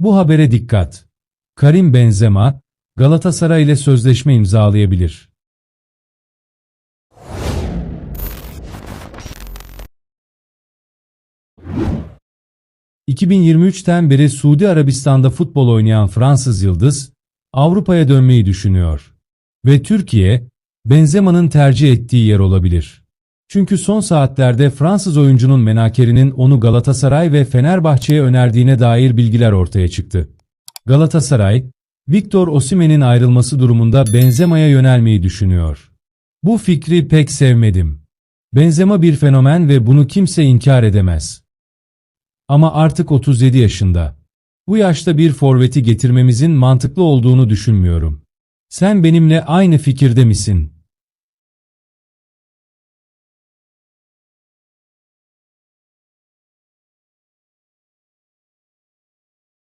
Bu habere dikkat. Karim Benzema, Galatasaray ile sözleşme imzalayabilir. ...2023'ten beri Suudi Arabistan'da futbol oynayan Fransız Yıldız, Avrupa'ya dönmeyi düşünüyor. Ve Türkiye, Benzema'nın tercih ettiği yer olabilir. Çünkü son saatlerde Fransız oyuncunun menakerinin onu Galatasaray ve Fenerbahçe'ye önerdiğine dair bilgiler ortaya çıktı. Galatasaray, Victor Osimhen'in ayrılması durumunda Benzema'ya yönelmeyi düşünüyor. Bu fikri pek sevmedim. Benzema bir fenomen ve bunu kimse inkar edemez. Ama artık 37 yaşında. Bu yaşta bir forveti getirmemizin mantıklı olduğunu düşünmüyorum. Sen benimle aynı fikirde misin?